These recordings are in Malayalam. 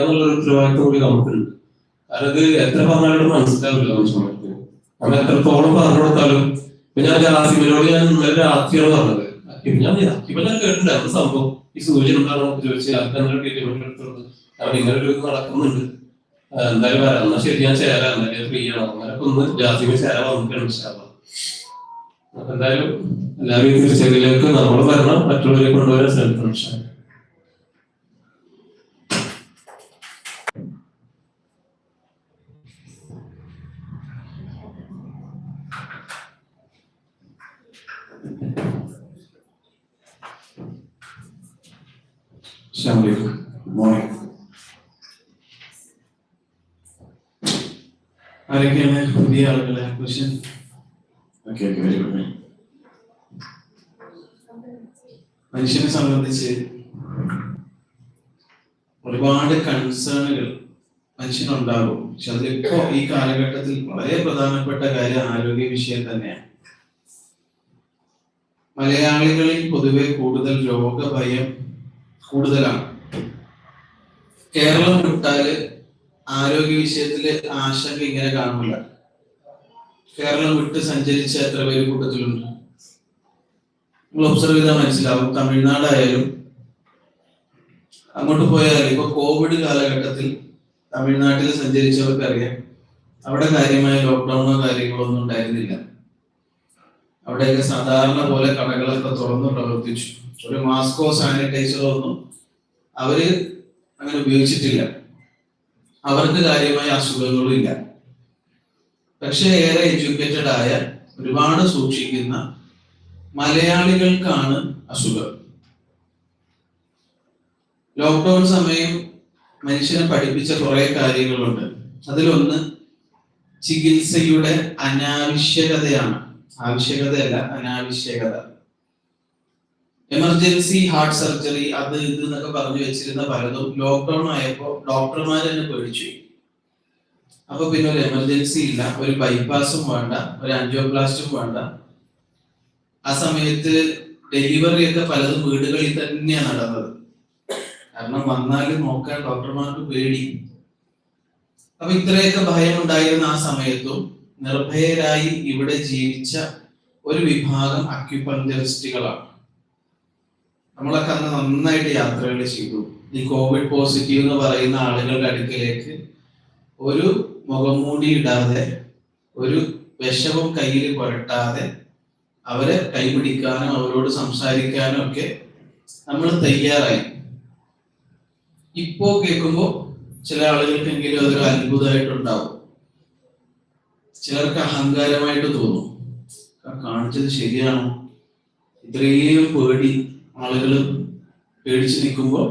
എന്നുള്ളൊരു ഉത്തരവാദിത്വം കൂടി നമുക്കുണ്ട്. കാരണം എത്ര പറഞ്ഞാലും മനസ്സിലാവില്ല മനുഷ്യന്മാർക്ക് നമ്മൾ എത്രത്തോളം പറഞ്ഞു കൊടുത്താലും പിന്നെ ഞാൻ ആസിമിനോട് ഞാൻ ഇന്നലെ രാത്രിയാണ് പറഞ്ഞത്. ഞാൻ ഇപ്പൊ ഞാൻ കേട്ടിട്ടുണ്ട്. അത് സംഭവം ഈ സൂചന എന്താണോ ചോദിച്ചു ആൾക്ക് എന്തൊരു ട്രീറ്റ്മെന്റ് എടുത്തത് അവൻ ഇങ്ങനെ ഒരു നടക്കുന്നുണ്ട്. എന്തായാലും വരാം. എന്നാ ശരി ഞാൻ ചേരാം. എന്തായാലും ഫ്രീ ആണ്. അങ്ങനെ ഒന്ന് ജാസിമ ചേരാൻ. അപ്പൊ എന്തായാലും എല്ലാവരും തിരിച്ചറിയിലേക്ക് നമ്മൾ വരണം. മറ്റുള്ളവരെ കൊണ്ടുവരാൻ ശ്രമിക്കണം Assalamu alaikum. Good morning. ആരൊക്കെയാണ് പുതിയ ആളുകളെ? Question okay okay very good മനുഷ്യനെ സംബന്ധിച്ച് ഒരുപാട് കൺസേണുകൾ മനുഷ്യനുണ്ടാകും. പക്ഷെ അതിലിപ്പോ ഈ കാലഘട്ടത്തിൽ വളരെ പ്രധാനപ്പെട്ട കാര്യം ആരോഗ്യ വിഷയം തന്നെയാണ്. മലയാളികളിൽ പൊതുവെ കൂടുതൽ രോഗഭയം കൂടുതലാണ്. കേരളം വിട്ടാൽ ആരോഗ്യ വിഷയത്തിൽ ആശങ്ക ഇങ്ങനെ കാണുന്നില്ല. കേരളം വിട്ട് സഞ്ചരിച്ച എത്ര പേര് കൂട്ടത്തിലുണ്ട്? നിങ്ങൾ ഒബ്സർവ് ചെയ്താൽ മനസ്സിലാവും. തമിഴ്നാടായാലും അങ്ങോട്ട് പോയാൽ ഇപ്പൊ കോവിഡ് കാലഘട്ടത്തിൽ തമിഴ്നാട്ടിൽ സഞ്ചരിച്ചവർക്കറിയാം. അവിടെ കാര്യമായ ലോക്ക്ഡൌണോ കാര്യങ്ങളോ ഒന്നും ഉണ്ടായിരുന്നില്ല. അവിടെയൊക്കെ സാധാരണ പോലെ കടകളൊക്കെ തുറന്ന് പ്രവർത്തിച്ചു. ഒരു മാസ്കോ സാനിറ്റൈസറോ ഒന്നും അവർ അങ്ങനെ ഉപയോഗിച്ചിട്ടില്ല. അവർക്ക് കാര്യമായ അസുഖങ്ങളും ഇല്ല. പക്ഷെ ഏറെ എഡ്യൂക്കേറ്റഡ് ആയ ഒരുപാട് സൂക്ഷിക്കുന്ന മലയാളികൾക്കാണ് അസുഖം. ലോക്ക്ഡൌൺ സമയം മനുഷ്യനെ പഠിപ്പിച്ച കുറെ കാര്യങ്ങളുണ്ട്. അതിലൊന്ന് ചികിത്സയുടെ അനാവശ്യകതയാണ്. ആവശ്യകതയല്ല അനാവശ്യകത. എമർജൻസി ഹാർട്ട് സർജറി അത് ഇത് എന്നൊക്കെ പറഞ്ഞു വെച്ചിരുന്ന പലതും ലോക്ക്ഡൌൺ ആയപ്പോ ഡോക്ടർമാർ തന്നെ പേടിച്ചു. അപ്പൊ പിന്നെ ഒരു എമർജൻസി ഇല്ല ഒരു ബൈപ്പാസും വേണ്ട ഒരു ആൻജിയോപ്ലാസ്റ്റും വേണ്ട. ആ സമയത്ത് ഡെലിവറി ഒക്കെ പലതും വീടുകളിൽ തന്നെയാണ് നടന്നത്. കാരണം വന്നാലും നോക്കാൻ ഡോക്ടർമാർക്ക് പേടി. അപ്പൊ ഇത്രയൊക്കെ ഭയം ഉണ്ടായിരുന്ന ആ സമയത്തും നിർഭയരായി ഇവിടെ ജീവിച്ച ഒരു വിഭാഗം അക്യുപഞ്ചറിസ്റ്റുകളാണ് നമ്മളൊക്കെ അന്ന് നന്നായിട്ട് യാത്രകൾ ചെയ്തു. ഈ കോവിഡ് പോസിറ്റീവ് എന്ന് പറയുന്ന ആളുകളുടെ അടുക്കലേക്ക് ഒരു മുഖം മൂടി ഇടാതെ ഒരു വിഷവും കയ്യിൽ പുരട്ടാതെ അവരെ കൈപിടിക്കാനും അവരോട് സംസാരിക്കാനും ഒക്കെ നമ്മൾ തയ്യാറായി. ഇപ്പോ കേൾക്കുമ്പോൾ ചില ആളുകൾക്കെങ്കിലും അതൊരു അത്ഭുതമായിട്ടുണ്ടാവും. ചിലർക്ക് അഹങ്കാരമായിട്ട് തോന്നും. കാണിച്ചത് ശരിയാണോ? ഇത്രയും പേടി ആളുകൾ പേടിച്ച് നിൽക്കുമ്പോൾ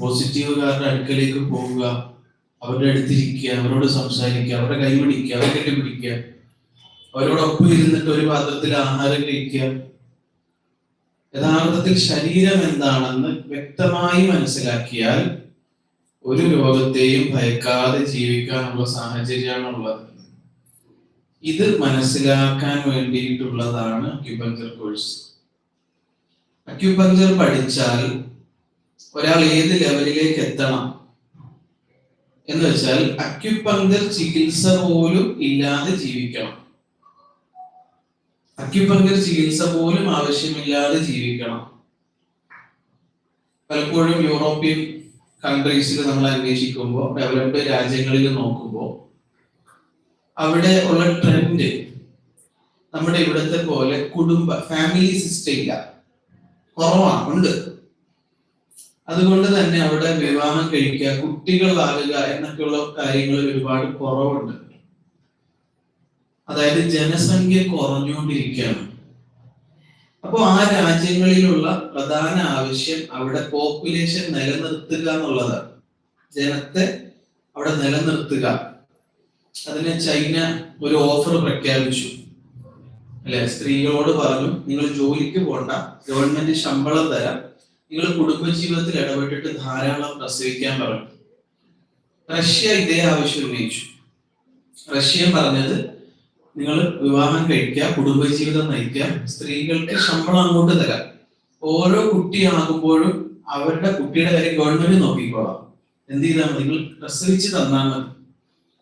പോസിറ്റീവുകാരുടെ അടുക്കലേക്ക് പോവുക അവരുടെ അടുത്തിരിക്കുക അവരോട് സംസാരിക്കുക അവരുടെ കൈ പിടിക്കുക അവരെ കെട്ടിപ്പിടിക്കുക അവരോടൊപ്പം ഇരുന്നിട്ട് ഒരു പാത്രത്തിൽ ആഹാരം കഴിക്കുക. യഥാർത്ഥത്തിൽ ശരീരം എന്താണെന്ന് വ്യക്തമായി മനസ്സിലാക്കിയാൽ ഒരു രോഗത്തെയും ഭയക്കാതെ ജീവിക്കാനുള്ള സാഹചര്യമാണുള്ളത്. ഇത് മനസ്സിലാക്കാൻ വേണ്ടിയിട്ടുള്ളതാണ് അക്യുപഞ്ചർ കോഴ്സ് അക്യുപഞ്ചർ പഠിച്ചാൽ ഒരാൾ ഏത് ലെവലിലേക്ക് എത്തണം? എന്ന് വെച്ചാൽ അക്യുപഞ്ചർ ചികിത്സ പോലും ഇല്ലാതെ ജീവിക്കണം. അക്യുപഞ്ചർ ചികിത്സ പോലും ആവശ്യമില്ലാതെ ജീവിക്കണം. പലപ്പോഴും യൂറോപ്യൻ കൺട്രീസിൽ നമ്മൾ അന്വേഷിക്കുമ്പോൾ ഡെവലപ്ഡ് രാജ്യങ്ങളിൽ നോക്കുമ്പോൾ അവിടെ ഉള്ള ട്രെൻഡ് നമ്മുടെ ഇവിടുത്തെ പോലെ കുടുംബ ഫാമിലി സിസ്റ്റം ഇല്ല. കുറവാണ് അതുകൊണ്ട് തന്നെ അവിടെ വിവാഹം കഴിക്കുക കുട്ടികളാകുക എന്നൊക്കെയുള്ള കാര്യങ്ങൾ ഒരുപാട് കുറവുണ്ട്. അതായത് ജനസംഖ്യ കുറഞ്ഞുകൊണ്ടിരിക്കുകയാണ്. അപ്പോൾ ആ രാജ്യങ്ങളിലുള്ള പ്രധാന ആവശ്യം അവിടെ പോപ്പുലേഷൻ നിലനിർത്തുക എന്നുള്ളതാണ്. ജനത്തെ അവിടെ നിലനിർത്തുക. അതിന് ചൈന ഒരു ഓഫർ പ്രഖ്യാപിച്ചു. അല്ലെ? സ്ത്രീകളോട് പറഞ്ഞു നിങ്ങൾ ജോലിക്ക് പോണ്ട ഗവൺമെന്റ് ശമ്പളം തരാം. നിങ്ങൾ കുടുംബജീവിതത്തിൽ ഇടപെട്ടിട്ട് ധാരാളം പ്രസവിക്കാൻ പറഞ്ഞു റഷ്യ ഇതേ ആവശ്യം ഉന്നയിച്ചു. റഷ്യ പറഞ്ഞത് നിങ്ങൾ വിവാഹം കഴിക്കുക കുടുംബജീവിതം നയിക്കുക സ്ത്രീകൾക്ക് ശമ്പളം അങ്ങോട്ട് തരാം. ഓരോ കുട്ടിയാകുമ്പോഴും അവരുടെ കുട്ടിയുടെ കാര്യം ഗവൺമെന്റ് നോക്കിക്കോളാം. എന്ത് ചെയ്താൽ നിങ്ങൾ പ്രസവിച്ച് തന്നാൽ മതി.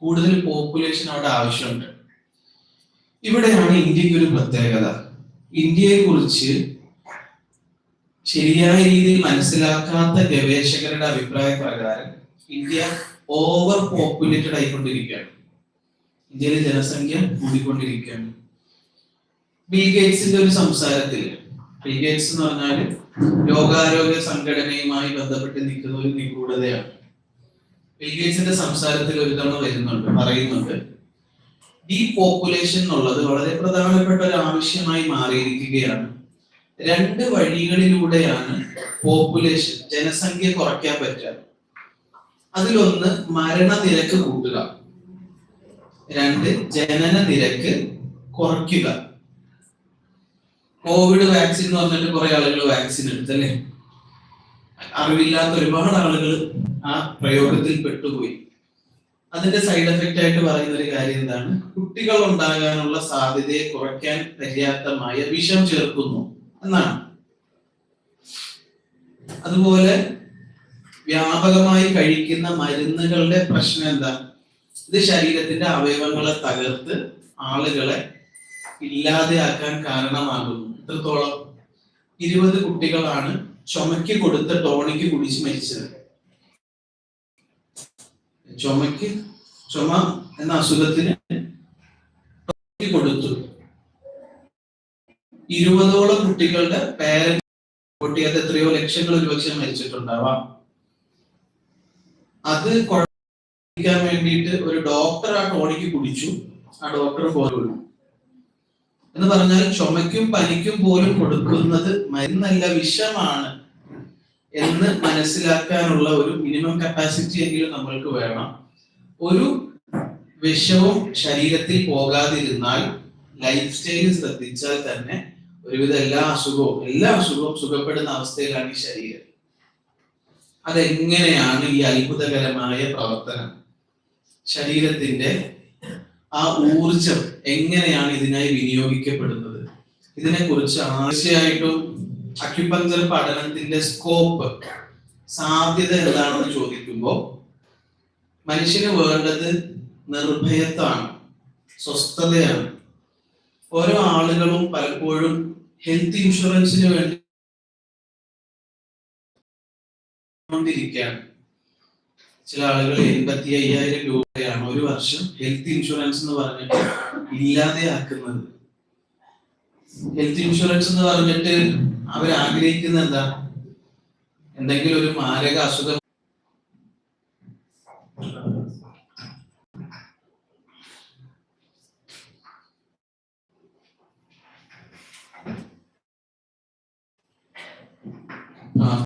കൂടുതൽ പോപ്പുലേഷൻ അവിടെ ആവശ്യമുണ്ട്. ഇവിടെയാണ് ഇന്ത്യയ്ക്ക് ഒരു പ്രത്യേകത. ഇന്ത്യയെ കുറിച്ച് ശരിയായ രീതിയിൽ മനസ്സിലാക്കാത്ത ഗവേഷകരുടെ അഭിപ്രായ പ്രകാരം ഇന്ത്യ ഓവർ പോപ്പുലേറ്റഡ് ആയിക്കൊണ്ടിരിക്കുകയാണ്. ഇന്ത്യയിലെ ജനസംഖ്യ കൂടിക്കൊണ്ടിരിക്കുകയാണ്. ബിൽ ഗേറ്റ്സിന്റെ ഒരു സംസാരത്തിൽ ബിൽ ഗേറ്റ്സ് എന്ന് പറഞ്ഞാൽ ലോകാരോഗ്യ സംഘടനയുമായി ബന്ധപ്പെട്ട് നിൽക്കുന്ന ഒരു നിഗൂഢതയാണ്. ബിൽ സംസാരത്തിൽ ഒരു തവണ വരുന്നുണ്ട് പറയുന്നുണ്ട്. ഡീ പോപ്പുലേഷൻ എന്നുള്ളത് വളരെ പ്രധാനപ്പെട്ട ഒരു ആവശ്യമായി മാറിയിരിക്കുകയാണ്. രണ്ട് വഴികളിലൂടെയാണ് പോപ്പുലേഷൻ ജനസംഖ്യ കുറയ്ക്കാൻ പറ്റുക. അതിലൊന്ന് മരണനിരക്ക് കൂട്ടുക. രണ്ട് ജനന നിരക്ക് കുറയ്ക്കുക. കോവിഡ് വാക്സിൻ എന്ന് പറഞ്ഞിട്ട് കുറെ ആളുകൾ വാക്സിൻ എടുത്തല്ലേ? അറിവില്ലാത്ത ഒരുപാട് ആളുകൾ ആ പ്രയോഗത്തിൽ പെട്ടുപോയി അതിന്റെ സൈഡ് എഫക്റ്റ് ആയിട്ട് പറയുന്ന ഒരു കാര്യം എന്താണ്? കുട്ടികൾ ഉണ്ടാകാനുള്ള സാധ്യതയെ കുറയ്ക്കാൻ പര്യാപ്തമായ വിഷം ചേർക്കുന്നു എന്നാണ്. അതുപോലെ വ്യാപകമായി കഴിക്കുന്ന മരുന്നുകളുടെ പ്രശ്നം എന്താ? ഇത് ശരീരത്തിന്റെ അവയവങ്ങളെ തകർത്ത് ആളുകളെ ഇല്ലാതെയാക്കാൻ കാരണമാകുന്നു. എത്രത്തോളം? ഇരുപത് കുട്ടികളാണ് ചുമക്ക് കൊടുത്ത ടോണിക്ക് കുടിച്ച് മരിച്ചത്. ചുമക്ക് ചുമ എന്ന അസുഖത്തിന് കൊടുത്തു. ഇരുപതോളം കുട്ടികളുടെ പേരന്റ് കുട്ടിയത് എത്രയോ ലക്ഷങ്ങൾ ഒരുപക്ഷെ മരിച്ചിട്ടുണ്ടാവാം. അത് കുഴപ്പിക്കാൻ വേണ്ടിയിട്ട് ഒരു ഡോക്ടർ ആ ടോണിക്ക് കുടിച്ചു. ആ ഡോക്ടർ പോലും എന്ന് പറഞ്ഞാൽ ചുമയ്ക്കും പനിക്കും പോലും കൊടുക്കുന്നത് മരുന്നല്ല വിഷമാണ്. എന്ന് മനസ്സിലാക്കാനുള്ള ഒരു മിനിമം കപ്പാസിറ്റി എങ്കിലും നമ്മൾക്ക് വേണം. ഒരു വിഷവും ശരീരത്തിൽ പോകാതിരുന്നാൽ ലൈഫ് സ്റ്റൈൽ ശ്രദ്ധിച്ചാൽ തന്നെ ഒരുവിധ എല്ലാ അസുഖവും എല്ലാ അസുഖവും സുഖപ്പെടുന്ന അവസ്ഥയിലാണ് ഈ ശരീരം. അതെങ്ങനെയാണ് ഈ അത്ഭുതകരമായ പ്രവർത്തനം? ശരീരത്തിന്റെ ആ ഊർജം എങ്ങനെയാണ് ഇതിനായി വിനിയോഗിക്കപ്പെടുന്നത്? ഇതിനെ കുറിച്ച് അക്യുപഞ്ചർ പഠനത്തിന്റെ സ്കോപ്പ് സാധ്യത എന്താണെന്ന് ചോദിക്കുമ്പോൾ മനുഷ്യന് വേണ്ടത് നിർഭയത്വമാണ് സ്വസ്ഥതയാണ്. ഓരോ ആളുകളും പലപ്പോഴും ഹെൽത്ത് ഇൻഷുറൻസിന് വേണ്ടി ചില ആളുകൾ എൺപത്തി അയ്യായിരം രൂപയാണ് ഒരു വർഷം ഹെൽത്ത് ഇൻഷുറൻസ് എന്ന് പറഞ്ഞിട്ട് ഇല്ലാതെയാക്കുന്നത്. ഹെൽത്ത് ഇൻഷുറൻസ് എന്ന് പറഞ്ഞിട്ട് അവർ ആഗ്രഹിക്കുന്ന എന്താ എന്തെങ്കിലും ഒരു മാരക അസുഖം